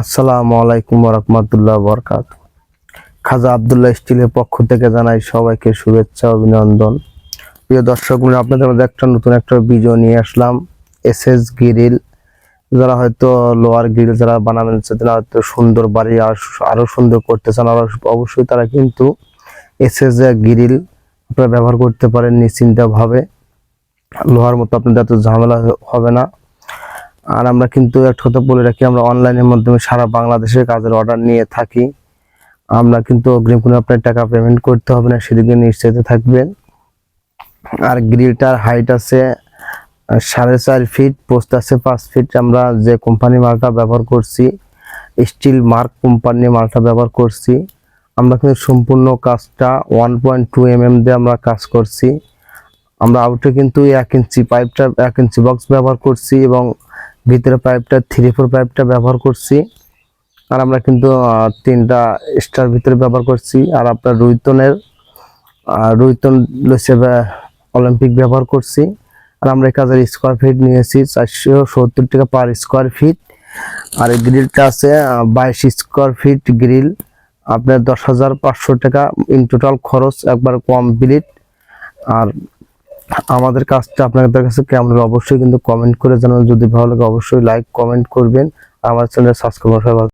আসসালামু আলাইকুম রহমতুল্লাহ বরকাত। খাজা আবদুল্লাহ স্টিলের পক্ষ থেকে জানাই সবাইকে শুভেচ্ছা, অভিনন্দন। প্রিয় দর্শক আপনাদের মধ্যে একটা নতুন একটা ভিডিও নিয়ে আসলাম। S S grill. যারা হয়তো লোয়ার গ্রিল যারা বানাবেন তারা হয়তো সুন্দর বাড়ি আর আরও সুন্দর করতে চান, আর অবশ্যই তারা কিন্তু এস এস গ্রিল আপনারা ব্যবহার করতে পারেন নিশ্চিন্তভাবে লোহার মতো আপনাদের এত ঝামেলা হবে না। আর আমরা কিন্তু একটা কথা বলে রাখি, আমরা অনলাইনের মাধ্যমে সারা বাংলাদেশে কাজের অর্ডার নিয়ে থাকি। আমরা কিন্তু অগ্রিম কোনো আপনার টাকা পেমেন্ট করতে হবে না, সেদিকে নিশ্চিত থাকবেন। আর গ্রিলটার হাইট আছে সাড়ে চার ফিট পোস্ট আছে পাঁচ ফিট আমরা যে কোম্পানি মালটা ব্যবহার করছি স্টিল মার্ক কোম্পানি মালটা ব্যবহার করছি, আমরা কিন্তু সম্পূর্ণ কাজটা one point two M M দিয়ে আমরা কাজ করছি। আমরা আউটে কিন্তু এক ইঞ্চি পাইপটা এক ইঞ্চি বক্স ব্যবহার করছি এবং ভিতরে পাইপটা থ্রি ফোর পাইপটা ব্যবহার করছি। আর আমরা কিন্তু তিনটা স্টার ভিতরে ব্যবহার করছি। আর আপনার রুইতনের রুইতন লসে অলিম্পিক ব্যবহার করছি। আর আমরা এই কাজের স্কোয়ার ফিট নিয়েছি, চারশো সত্তর টাকা পার স্কোয়ার ফিট আর এই গ্রিলটা আছে বাইশ স্কোয়ার ফিট গ্রিল আপনার দশ হাজার পাঁচশো টাকা ইন টোটাল খরচ, একবার কমপ্লিট আর আমাদের কাজটা আপনাদের কাছে কেমন অবশ্যই কিন্তু কমেন্ট করে জানাবেন। যদি ভালো লাগে অবশ্যই লাইক কমেন্ট করবেন। আমার চ্যানেল সাবস্ক্রাইব